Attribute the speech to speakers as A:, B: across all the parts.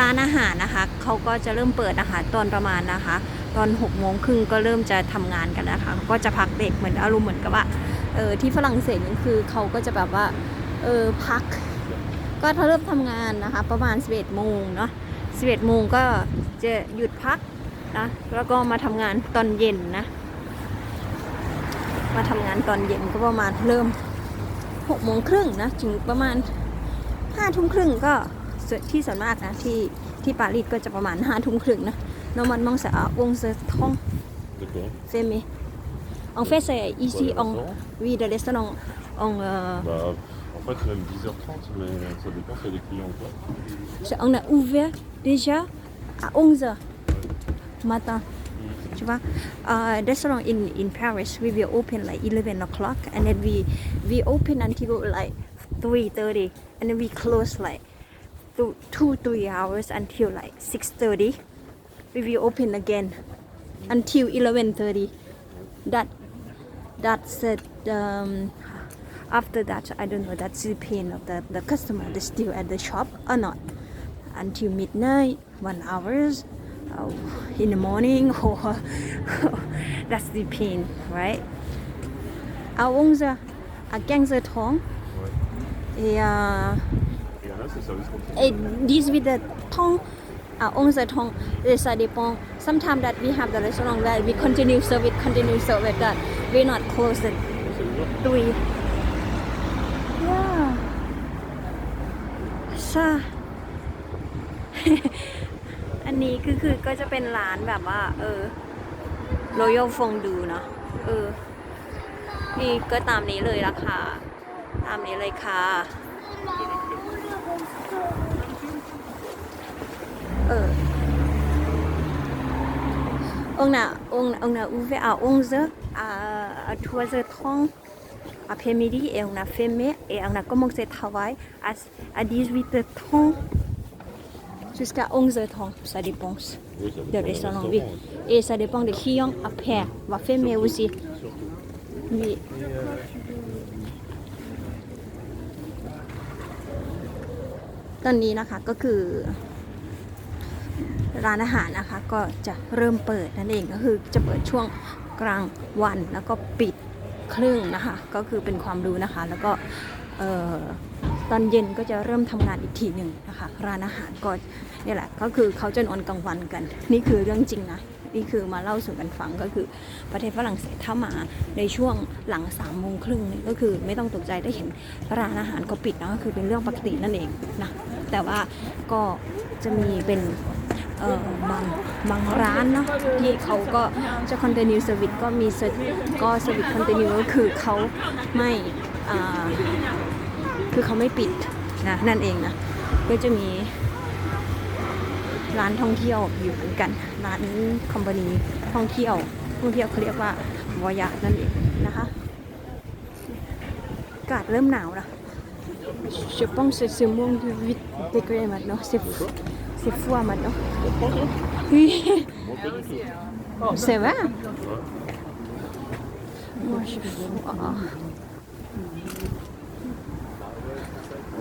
A: ร้านอาหารนะคะเขาก็จะเริ่มเปิดนะคะตอนประมาณนะคะ ตอน6กโมงครึ่งก็เริ่มจะทำงานกันนะคะเขาก็จะพักเบรกเหมือนอารมณ์เหมือนกับว่าเออที่ฝรั่งเศสนี่คือเขาก็จะแบบว่าเออพัก ก็เริ่มทำงานนะคะ ประมาณ 11โมงเนาะ11โมงก็จะหยุดพักนะแล้วก็มาทำงานตอนเย็นนะ มาทำงานตอนเย็นก็ประมาณเริ่ม6โมงครึ่งนะถึงประมาณ5ทุ่มครึ่งก็ ที่ส่วนมากนะที่ที่ปารีสก็จะประมาณ5ทุ่มครึ่งนะ Normalement c'est à 11h30
B: D'accord.
A: fermé. En fait c'est ici
B: Quoi, le
A: en
B: restaurant
A: oui le restaurant en euh,
B: Bah, en fait, même 10h30, mais ça dépend s'il y a des clients ou pas.
A: c'est- on a ouvert déjà à 11h matin. Tu vois, uh, restaurant in in Paris we will open like 11 o'clock and then we we open until like 3:30 and then we close like two two three hours until like 6:30. We will open again until 11:30. That that's it. Um, after that, I don't know. That's the pain of the the customer. They still at the shop or not until midnight, one hours oh, in the morning, or that's the pain, right? À 11 à 15 h 30
B: Ouais.
A: et, euh,
B: Il y en a, c'est service compris.
A: et 18 h 30 à 11 h 30 et ça dépend. Sometimes that we have the restaurant that we continue service, continue service that we not close it Three. Yeah. Ça. อันนี้คือคือก็จะเป็นร้านแบบว่า เออ Royal Fondue เนาะเออ นี่ก็ตามนี้เลยราคาตามนี้เลยค่ะ on a ouvert à 11h à 3h30 après-midi et on a fermé et on a commencé le travail à, 18h30 jusqu'à 11h30, ça dépend,
B: oui, de
A: restaurant. Oui. Et ça dépend de qui des clients après, on va fermer aussi. Oui. ร้านอาหารนะคะก็จะเริ่มเปิดนั่นเองก็คือจะเปิดช่วงกลางวันแล้วก็ปิดครึ่งนะคะ ก็คือเป็นความรู้นะคะ แล้วก็ตอนเย็นก็จะเริ่มทำงานอีกทีหนึ่งนะคะร้านอาหารก็นี่แหละก็คือเขาจะนอนกลางวันกัน นี่คือเรื่องจริงนะนี่คือมาเล่าสู่กันฟังก็คือประเทศฝรั่งเศสถ้ามาในช่วงหลังสามโมงครึ่งนี่ก็คือไม่ต้องตกใจได้เห็นร้านอาหารก็ปิดนะก็คือเป็นเรื่องปกตินั่นเองนะแต่ว่าก็จะมีเป็น เอ่อบางบางร้านเนาะที่เขาก็จะ continue service ก็มีก็ service continue ก็คือเขาไม่คือเขาไม่ปิดนะนั่นเองนะก็จะมีร้านท่องเที่ยวอยู่เหมือนกันร้านคอมพานีท่องเที่ยวท่องเที่ยวเขาเรียกว่าวอยะนั่นเองนะคะอากาศเริ่มหนาวนะ Je pense que c'est moins de 8 degrés maintenant. C'est fou. C'est fou hein, maintenant. Oui.
B: Moi, pas du tout.
A: C'est vrai Moi, je suis fou. Ah.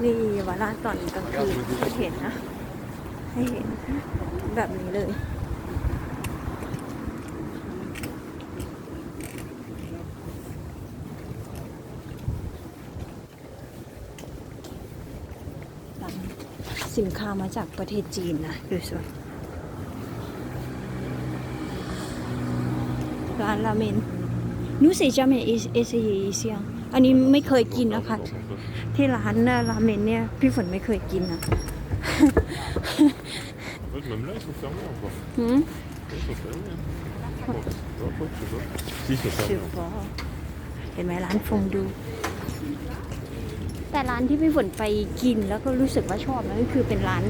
A: นี่เวลาตอนกลางคืนให้เห็นนะ ให้เห็นแบบนี้เลย สินค้ามาจากประเทศจีนนะดูสิร้านราเมนนูสิจาเมเอเอเซเอเซียอันนี้ไม่เคยกินนะคะที่ร้านน่ะราเมนเนี่ยพี่ฝนไม่เคยกินนะ
B: En fait, même là, ils sont fermés encore.
A: หืม
B: Ils sont fermés. hein. Bon, non, quoi, je sais pas. Si, ils sont
A: สิ
B: fermés.
A: บอเห็นไหมร้านฟงดู แต่ร้านที่พี่ฝนไปกินแล้วก็รู้สึกว่าชอบนะก็คือเป็นร้าน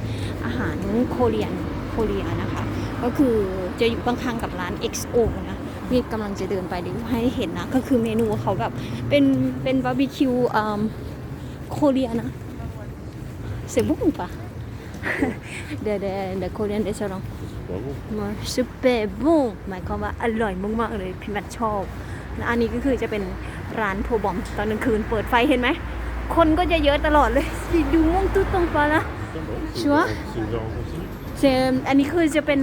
A: อาหารโคเรียนโคเรียนะคะ ก็คือจะอยู่ข้างๆกับร้าน XO นะนี่กำลังจะเดินไปเดี๋ยวให้เห็นนะ ก็คือเมนูเขาแบบเป็นเป็นบาร์บีคิวอ่าโคเรียนะเซบุ้งปะเดเดเดโคเรียนเดสรอง
B: C'est pas bon.
A: มาซูเปอร์บุ้งหมายความว่าอร่อยมากๆเลยพี่แมทชอบและอันนี้ก็คือจะเป็นร้านโพบอมตอนกลางคืนเปิดไฟเห็นไหม คนก็จะเยอะตลอดเลยดูม่วงตุ๊ดตรงฟ้านะ
B: Putain, bah oui.
A: ชัวร์
B: C'est ouvert en continu
A: เซมอันนี้คือจะเป็น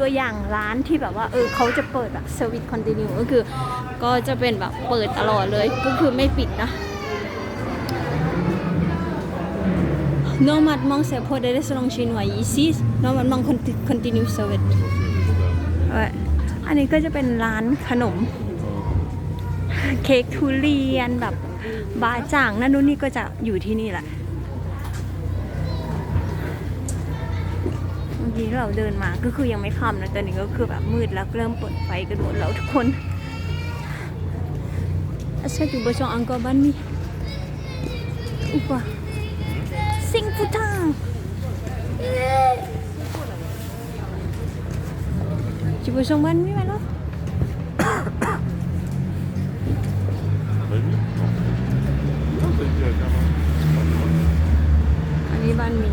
A: ตัวอย่างร้านที่แบบว่า เออเขาจะเปิดแบบเซอร์วิสคอนติเนียก็คือ ก็จะเป็นแบบเปิดตลอดเลย ก็คือไม่ปิดนะ Normalement, c'est pour des restaurants chinois. Ici, normalement, conti- continue service. Ouais. อันนี้ก็จะเป็นร้านขนม เค้กทุเรียนแบบ บาจ่างนั่นนู่นนี่ก็จะอยู่ที่นี่แหละเมื่อกี้เราเดินมาก็คือยังไม่ค่ำนะตอนนี้ก็คือแบบมืดแล้วเริ่มเปิดไฟกระโดดแล้วทุกคน Est-ce que tu besoin encore banh mi ou pas Sing putain Tu besoin banh mi alors
B: Bah
A: บ้านหมี่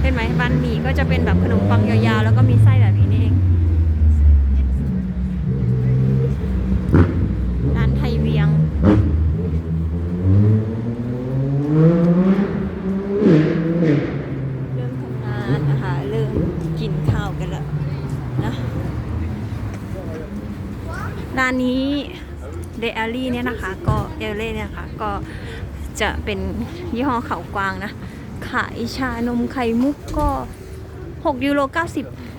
A: เห็นไหมบ้านหมี่ก็จะเป็นแบบขนมปังยาวๆ แล้วก็มีไส้แบบนี้นี่เองร้านไทยเวียงเริ่มทำงานนะคะเริ่มกินข้าวกันแล้วนะร้านนี้เดอารี่เนี่ยนะคะ ก็เอลเล่เนี่ยนะคะก็จะเป็นยี่ห้อเขากวางนะ ขายชานมไข่มุกก็ 6 ยูโร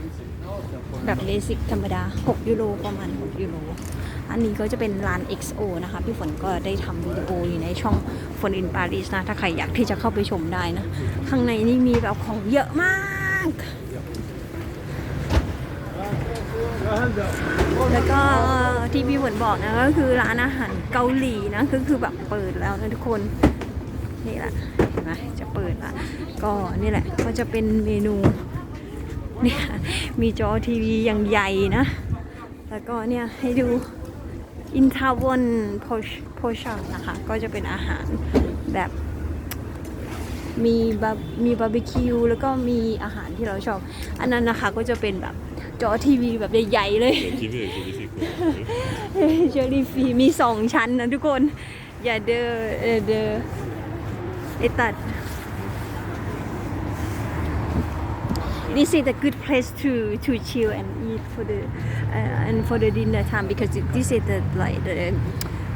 A: 90 แบบเบสิกธรรมดา 6 ยูโรประมาณ 6 ยูโร อันนี้ก็จะเป็นร้าน XO นะคะ พี่ฝนก็ได้ทำวิดีโออยู่ในช่องฝนอินปารีสนะ ถ้าใครอยากที่จะเข้าไปชมได้นะ ข้างในนี่มีแบบของเยอะมาก แล้วก็ที่พี่ฝนบอกนะก็คือร้านอาหารเกาหลีนะก็คือแบบเปิดแล้วนะทุกคนนี่แหละ นไหมจะเปิดละก็นี่แหละก็จะเป็นเมนูเนี่ยมีจอทีวีอย่างใหญ่นะ แล้วก็เนี่ยให้ดูอินทาวอนโพชโพชนะคะ ก็จะเป็นอาหารแบบมีบามีบาร์บีคิวแล้วก็มีอาหารที่เราชอบ อันนั้นนะคะก็จะเป็นแบบจอทีวีแบบใหญ่ๆเลย
B: La TV avec les effets quoi.
A: เชอรี่ฟรีมีสองชั้นนะทุกคน อย่าเดอเออเดอ Yeter. This is a good place to to chill and eat for the uh, and for the dinner time because this is the like the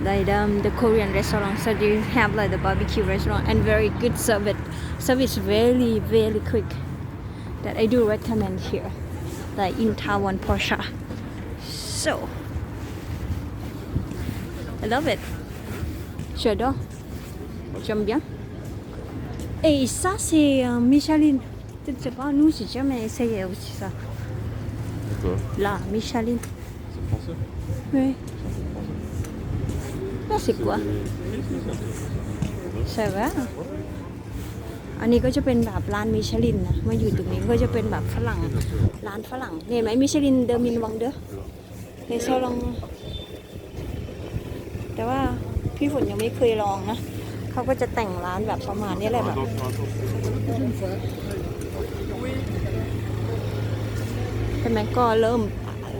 A: like um, the Korean restaurant. So they have like the barbecue restaurant and very good service. Service very very quick. That I do recommend here, like in Taiwan, Porsche. So I love it. shadow J'aime. Et ça, c'est euh, Micheline. Je ne sais pas, nous, j'ai jamais essayé aussi ça.
B: Quoi
A: Là, Micheline.
B: C'est français
A: Oui. Là, c'est quoi
B: C'est-
A: ใช่ไหมอันนี้ก็จะเป็นแบบร้านมิชลินนะมาอยู่ตรงนี้ก็จะเป็นแบบฝรั่งร้านฝรั่งเห็นไหมมิชลินเดอร์มินวังเดอในโซลองแต่ว่าพี่ฝนยังไม่เคยลองนะ เขาก็จะแต่งร้านแบบประมาณนี้แหละแบบใช่ไหมก็เริ่ม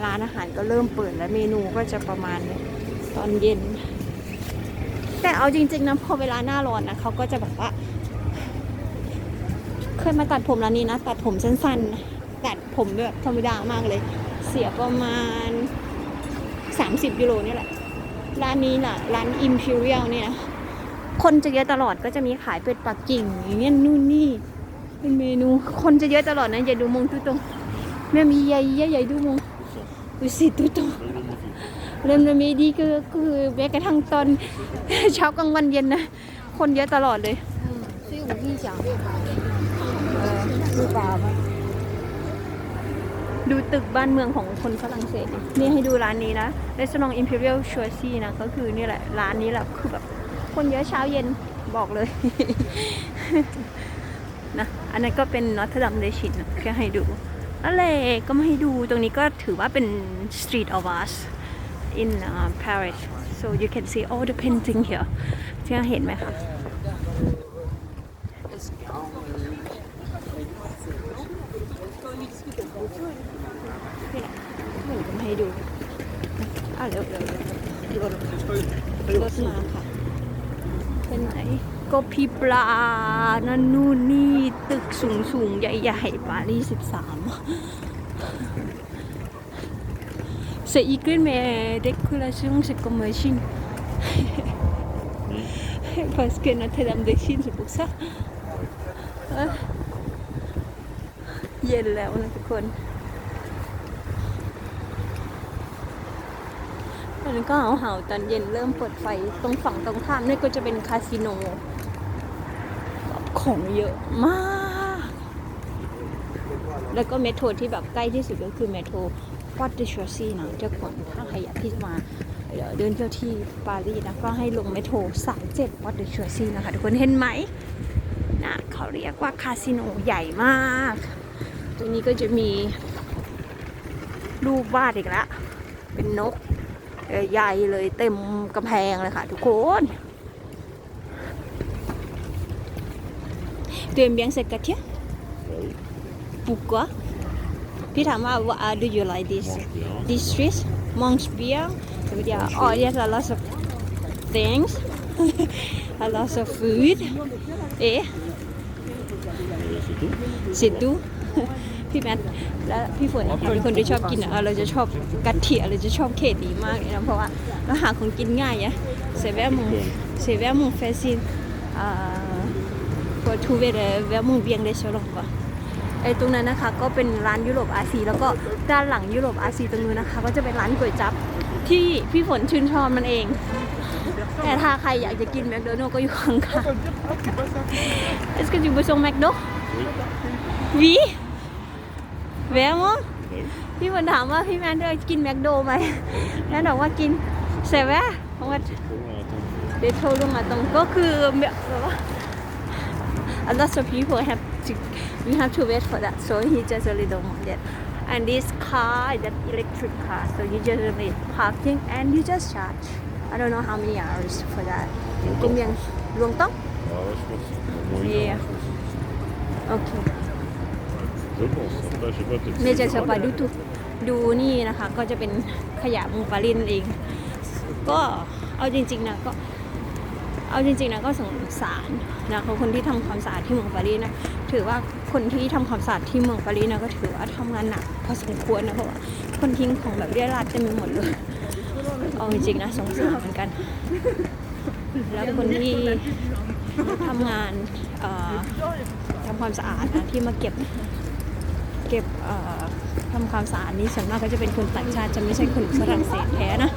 A: ร้านอาหารก็เริ่มเปิดแล้วเมนูก็จะประมาณนี้ตอนเย็น แต่เอาจริงๆนะพอเวลาหน้าร้อนนะเขาก็จะแบบว่า เคยมาตัดผมร้านนี้นะ ตัดผมสั้นๆ ตัดผมแบบธรรมดามากเลย เสียประมาณ 30 ยูโรนี่แหละร้านนี้ล่ะร้าน Imperial เนี่ยนะ คนจะเยอะตลอดก็จะมีขายเป็ดปักกิ่งอย่างเงี้ยนู่นนี่เป็นเมนู คนจะเยอะตลอดนะอย่าดูมงตุตรงแม่มีใหญ่ใหญ่ดูมงอุสิตุตรงเริ่มมีดีก็คือแม้กระทั่งตอนเช้ากลางวันเย็นนะคนเยอะตลอดเลยดูป่าดูตึกบ้านเมืองของคนฝรั่งเศสนี่ให้ดูร้านนี้นะ Restaurant Imperial c h o i s y นะ ก็คือนี่แหละ ร้านนี้แหละคือแบบ คนเยอะเช้าเย็นบอกเลย นะ อันนั้นก็เป็นนอตดัมเดชินแค่ให้ดูนั่นแหละก็มาให้ดูตรงนี้ก็ถือว่าเป็น Street of Art in uh, Paris so you can see all the painting here ที่เห็นไหมคะหมือนจะให้ดูอะเร็วเร็วเร็วรถรถมาค่ะ เปไหน ก็พีปลา นั่นนู่นนี่ตึกสูงสูงใหญ่ใหญ่ปารีสสิบสามเสียอีกขึ้นเมเด็กคุณละซึ่งสกมชินเพราะ que Notre-Dame-des-Chines, c'est pour ça. เย็นแล้วนะทุกคน ตอนก็เอาเห่าๆตอนเย็นเริ่มเปิดไฟตรงฝั่งตรงข้ามนี่ก็จะเป็นคาสิโนของเยอะมาก แล้วก็เมโทรที่แบบใกล้ที่สุดก็คือเมโทรปอตเดชวซีนะทุกคนถ้าใครอยากที่จะมาเดินเที่ยวที่ปารีสนะก็ให้ลงเมโทรสายเจ็ดปอตเดชวซีนะคะทุกคนเห็นไหมนะเขาเรียกว่าคาสิโนใหญ่มากตรงนี้ก็จะมีรูปวาดอีกแล้วเป็นนก ใหญ่เลยเต็มกำแพงเลยค่ะทุกคน Tu aimes bien cette quartier
B: Bah oui,
A: Pourquoi พี่ถามว่า what uh, do you like this
B: mange bien.
A: this street mange bien ça veut dire oh yes a lot of things a lot of food เอ๊ะ
B: Et c'est tout.
A: สิดูพี่แมทและพี่ฝนนะคะเป็นคนที่ชอบกินอะเราจะชอบกัดเถียเราจะชอบเคดีมากเลยนะเพราะว่าเราหาของกินง่ายอะเซเว่มงเซเว่มงเฟซินอ่า pour trouver le vraiment bien les choses ก่อนไอ้ตรงนั้นนะคะก็เป็นร้านยุโรปอาซีแล้วก็ด้านหลังยุโรปอาซีตรงนู้นนะคะ ก็จะเป็นร้านก๋วยจั๊บที่พี่ฝนชื่นชอบมันเอง แต่ถ้าใครอยากจะกินแมคโดนัลด์ก็อยู่ข้างๆ Est-ce que tu veux son McDo
B: Oui.
A: Oui Vraiment
B: Oui.
A: พี่ฝนถามว่าพี่แมนได้กินแมคโดไหมแมนบอกว่ากินเซเว่เพราะว่า
B: Trop loin, attends.
A: เดทโทรลงมาตรงก็คือแบบว่า a lot of people have to you have to wait for that so he just a little more yet and this car is an electric car so you just need parking and you just charge I don't know how many hours for that
B: Longtemps.
A: combien longtemps
B: Ah ouais, je pense. Au moins une
A: Yeah.
B: heure,
A: เม
B: c'est
A: จะ
B: dur.
A: จะไปดูทุกดูนี่นะคะ ก็จะเป็นขยะมุงปารีสนั่นเอง ก็เอาจริงๆนะก็เอาจริงๆนะก็สงสารนะคะคนที่ทำความสะอาดที่เมืองปารีสนะถือว่าคนที่ทำความสะอาดที่เมืองปารีสนะก็ถือว่าทำงานหนักพอสมควรนะเพราะว่าคนทิ้งของแบบเรียราดเต็มไปหมดเลยเอาจริงๆนะสงสารเหมือนกัน แล้วคนที่ทำงานทำความสะอาดนะที่มาเก็บ เก็บทำความสะอาดนี่ส่วนมากก็จะเป็นคนต่างชาติจะไม่ใช่คนฝรั่งเศสแท้นะ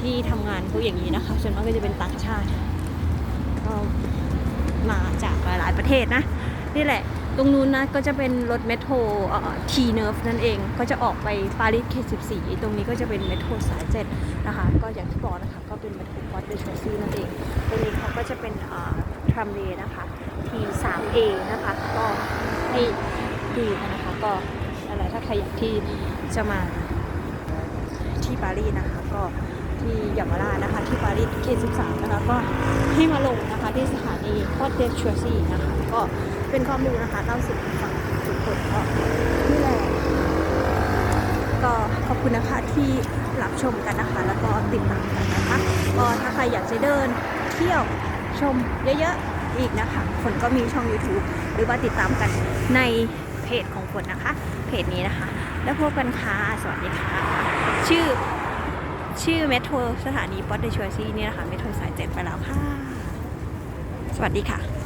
A: ที่ทำงานพวกอย่างนี้นะคะส่วนมากก็จะเป็นต่างชาติก็มาจากหลายๆประเทศนะ นี่แหละ ตรงนู้นนะก็จะเป็นรถเมโทรทีเนิร์ฟนั่นเอง ก็จะออกไปปารีสเค14ตรงนี้ก็จะเป็นเมโทรสายเจ็ดนะคะ ก็อย่างที่บอกนะคะก็เป็นเมโทรพอดเดชซีนั่นเอง ตรงนี้เขาก็จะเป็นทรัมเวย์นะคะที 3A นะคะ ก็ให้ดูนนะคะ ก็อะไรถ้าใครอยากที่จะมาที่ปารีสนะคะ ก็ที่ยามารานะคะ ที่ปารีสเค13นะคะก็ให้มาลงนะคะที่สถานีพอดเดชัวซีนะคะ ก็เป็นความรู้นะคะเล่าสู่กันฟังทุกคนก็นี่แหละก็ขอบคุณนะคะที่รับชมกันนะคะ แล้วก็ติดตามกันนะคะก็ถ้าใครอยากจะเดินเที่ยวชมเยอะๆอีกนะคะฝนก็มีช่อง YouTube หรือว่าติดตามกันใน เพจของฝนนะคะ เพจนี้นะคะ แล้วพบกันค่ะ สวัสดีค่ะ ชื่อ ชื่อเมโทรสถานีปอตเดชัวซีนี่นะคะ เมโทรสายเจ็ดไปแล้วค่ะ สวัสดีค่ะ